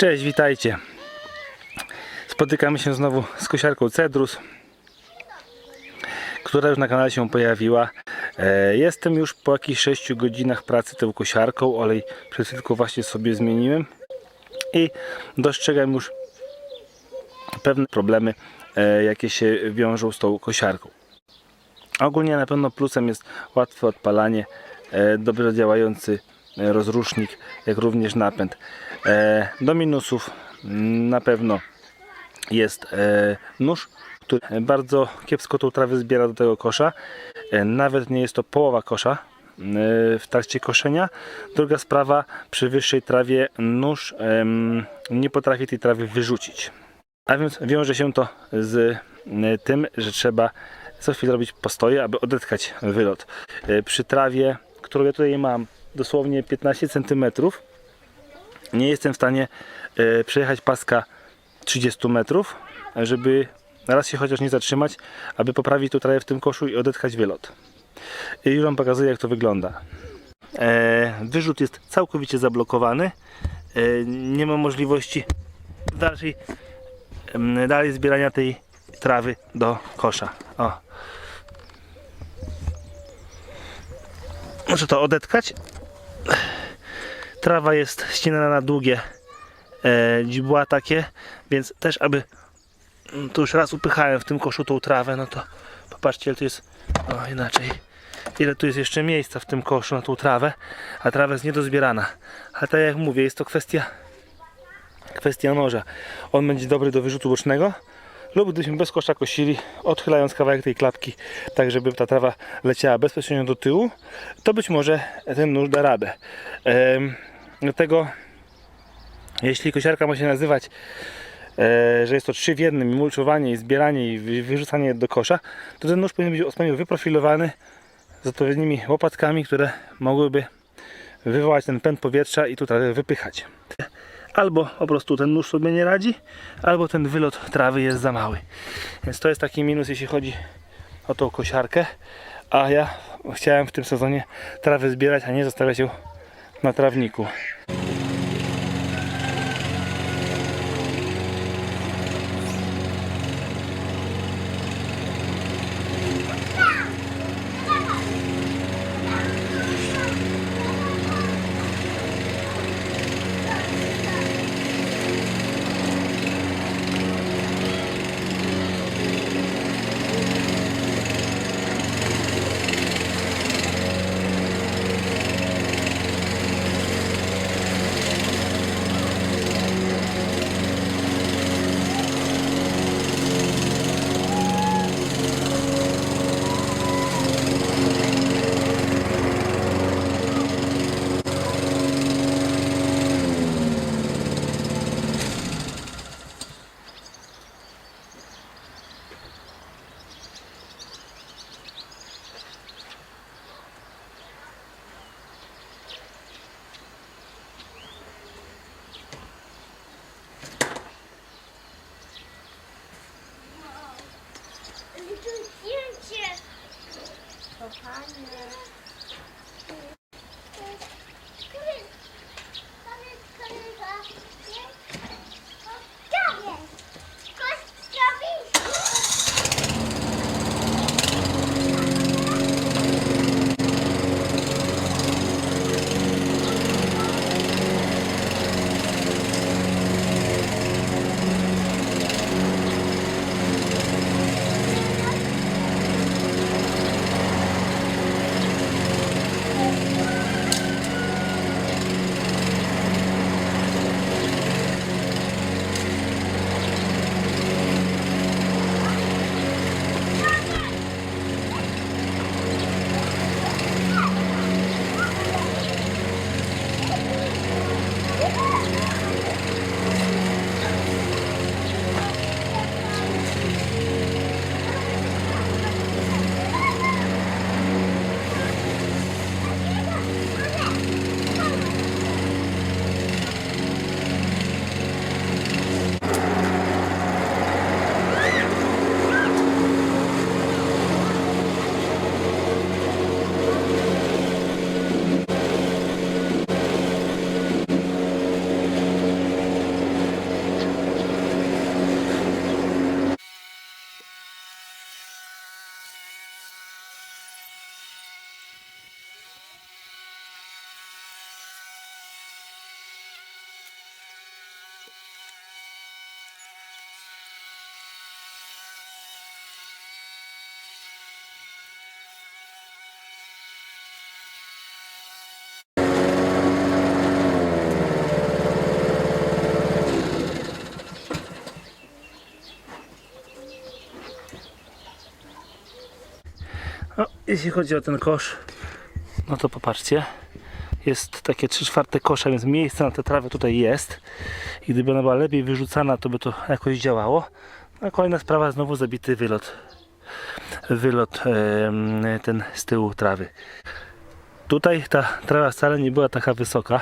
Cześć, witajcie. Spotykamy się znowu z kosiarką Cedrus, która już na kanale się pojawiła. E, Jestem już po jakichś 6 godzinach pracy tą kosiarką. Olej przed chwilką właśnie sobie zmieniłem i dostrzegam już pewne problemy, e, jakie się wiążą z tą kosiarką. Ogólnie na pewno plusem jest łatwe odpalanie, e, dobrze działający rozrusznik, jak również napęd. E, do minusów na pewno jest e, nóż, który bardzo kiepsko tą trawę zbiera do tego kosza. E, nawet nie jest to połowa kosza e, w trakcie koszenia. Druga sprawa, przy wyższej trawie nóż nie potrafi tej trawy wyrzucić. A więc wiąże się to z e, tym, że trzeba co chwilę robić postoje, aby odetkać wylot. E, Przy trawie, którą ja tutaj mam dosłownie 15 cm, nie jestem w stanie e, przejechać paska 30 metrów, żeby raz się chociaż nie zatrzymać, aby poprawić tu trawę w tym koszu i odetkać wylot. I już Wam pokazuję jak to wygląda. E, wyrzut jest całkowicie zablokowany. E, nie ma możliwości dalszej dalej zbierania tej trawy do kosza. O. Muszę to odetkać. Trawa jest ścinana na długie e, dzibła takie, więc też aby mm, tu już raz upychałem w tym koszu tą trawę, no to popatrzcie ile tu jest o inaczej ile tu jest jeszcze miejsca w tym koszu na tą trawę, a trawa jest niedozbierana. Ale tak jak mówię, jest to kwestia kwestia noża. On będzie dobry do wyrzutu bocznego lub gdybyśmy bez kosza kosili, odchylając kawałek tej klapki, tak żeby ta trawa leciała bezpośrednio do tyłu, to być może ten nóż da radę. Dlatego jeśli kosiarka ma się nazywać, e, że jest to trzy w jednym, mulczowanie, zbieranie, i wy- wyrzucanie do kosza, to ten nóż powinien być odpowiednio wyprofilowany z odpowiednimi łopatkami, które mogłyby wywołać ten pęd powietrza i tu trawę wypychać. Albo po prostu ten nóż sobie nie radzi, albo ten wylot trawy jest za mały. Więc to jest taki minus, jeśli chodzi o tą kosiarkę. A ja chciałem w tym sezonie trawę zbierać, a nie zostawiać ją na trawniku. Jeśli chodzi o ten kosz, no to popatrzcie. Jest takie 3 czwarte kosza, więc miejsce na tę trawę tutaj jest. I gdyby ona była lepiej wyrzucana, to by to jakoś działało. A kolejna sprawa, znowu zabity wylot. Wylot ten z tyłu trawy. Tutaj ta trawa wcale nie była taka wysoka,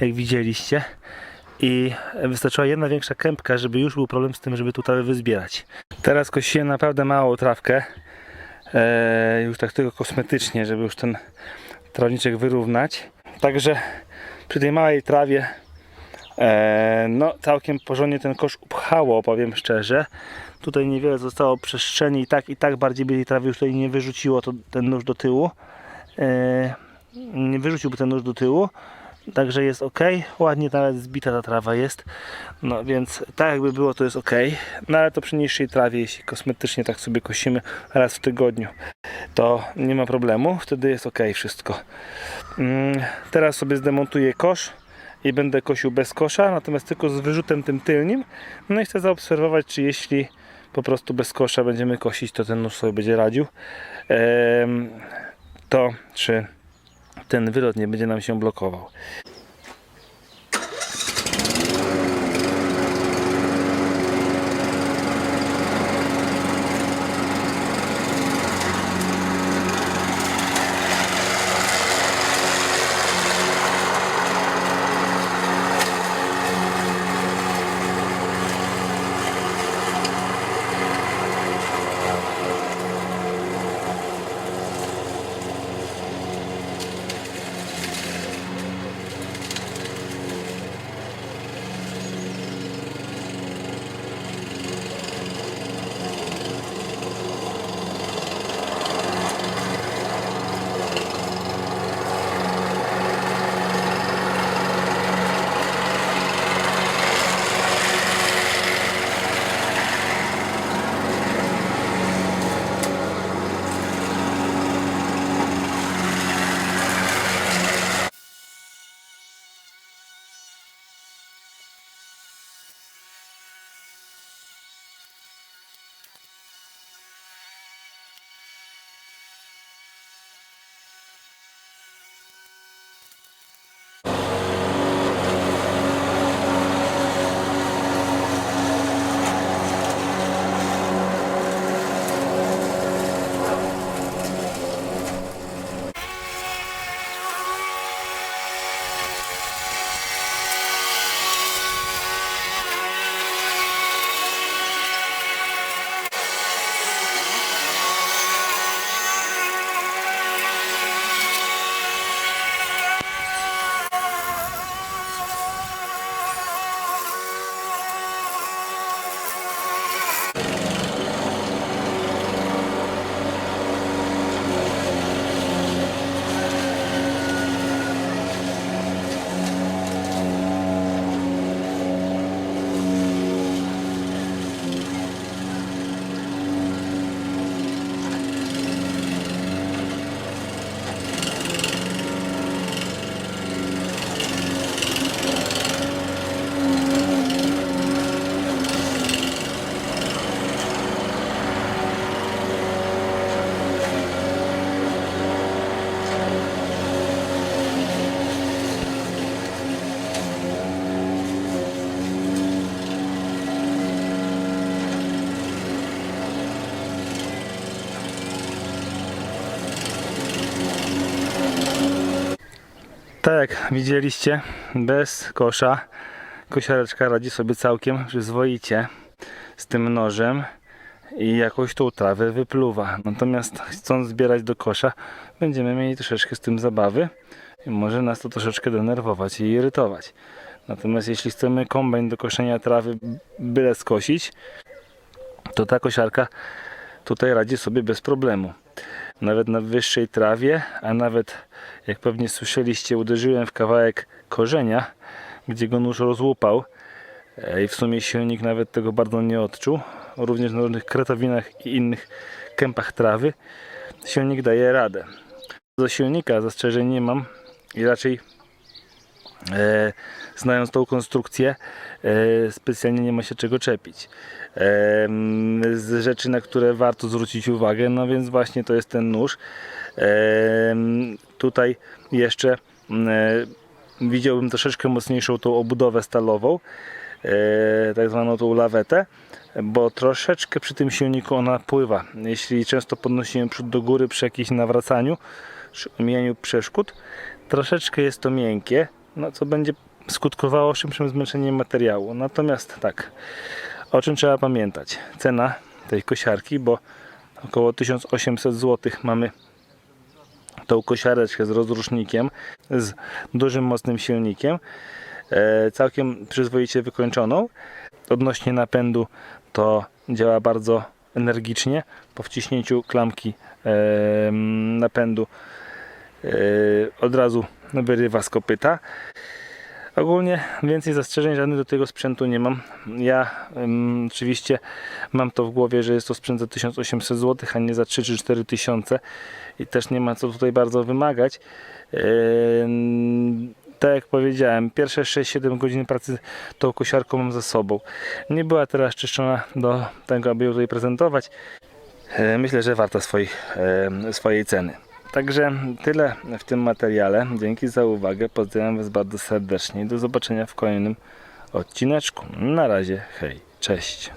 jak widzieliście. I wystarczyła jedna większa kępka, żeby już był problem z tym, żeby tu trawę wyzbierać. Teraz kosiłem naprawdę małą trawkę. E, już tak tylko kosmetycznie, żeby już ten trawniczek wyrównać. Także przy tej małej trawie e, no całkiem porządnie ten kosz upchało, powiem szczerze. Tutaj niewiele zostało przestrzeni i tak i tak bardziej by tej trawy już tutaj nie wyrzuciło to, ten nóż do tyłu. E, nie wyrzuciłby ten nóż do tyłu. Także jest ok, ładnie nawet zbita ta trawa jest, no więc tak jakby było to jest ok, no ale to przy niższej trawie, jeśli kosmetycznie tak sobie kosimy raz w tygodniu, to nie ma problemu, wtedy jest ok wszystko. Mm, Teraz sobie zdemontuję kosz i będę kosił bez kosza, natomiast tylko z wyrzutem tym tylnym. No i chcę zaobserwować, czy jeśli po prostu bez kosza będziemy kosić, to ten nóż sobie będzie radził. To czy ten wylot nie będzie nam się blokował. Widzieliście, bez kosza kosiareczka radzi sobie całkiem przyzwoicie z tym nożem i jakoś tą trawę wypluwa. Natomiast chcąc zbierać do kosza, będziemy mieli troszeczkę z tym zabawy i może nas to troszeczkę denerwować i irytować. Natomiast jeśli chcemy kombajn do koszenia trawy byle skosić, to ta kosiarka tutaj radzi sobie bez problemu. Nawet na wyższej trawie, a nawet jak pewnie słyszeliście, uderzyłem w kawałek korzenia, gdzie go nóż rozłupał E, i w sumie silnik nawet tego bardzo nie odczuł. Również na różnych kretowinach i innych kępach trawy silnik daje radę. Do silnika zastrzeżeń nie mam i raczej znając tą konstrukcję, e, specjalnie nie ma się czego czepić. E, z rzeczy, na które warto zwrócić uwagę, no więc właśnie to jest ten nóż. E, tutaj jeszcze e, widziałbym troszeczkę mocniejszą tą obudowę stalową, e, tak zwaną tą lawetę, bo troszeczkę przy tym silniku ona pływa. Jeśli często podnosiłem przód do góry przy jakimś nawracaniu, przy omijaniu przeszkód, troszeczkę jest to miękkie, no co będzie skutkowało szybszym zmęczeniem materiału. Natomiast tak, o czym trzeba pamiętać? Cena tej kosiarki, bo około 1800 zł mamy tą kosiareczkę z rozrusznikiem, z dużym, mocnym silnikiem, e, całkiem przyzwoicie wykończoną. Odnośnie napędu to działa bardzo energicznie. Po wciśnięciu klamki e, napędu e, od razu wyrywa z kopyta. Ogólnie więcej zastrzeżeń żadnych do tego sprzętu nie mam. Ja ym, oczywiście mam to w głowie, że jest to sprzęt za 1800 zł, a nie za 3 czy 4 tysiące i też nie ma co tutaj bardzo wymagać. Ym, tak jak powiedziałem, pierwsze 6-7 godzin pracy tą kosiarką mam za sobą. Nie była teraz czyszczona do tego, aby ją tutaj prezentować. E, Myślę, że warta swoich, swojej ceny. Także tyle w tym materiale. Dzięki za uwagę. Pozdrawiam Was bardzo serdecznie. Do zobaczenia w kolejnym odcineczku. Na razie, hej, cześć.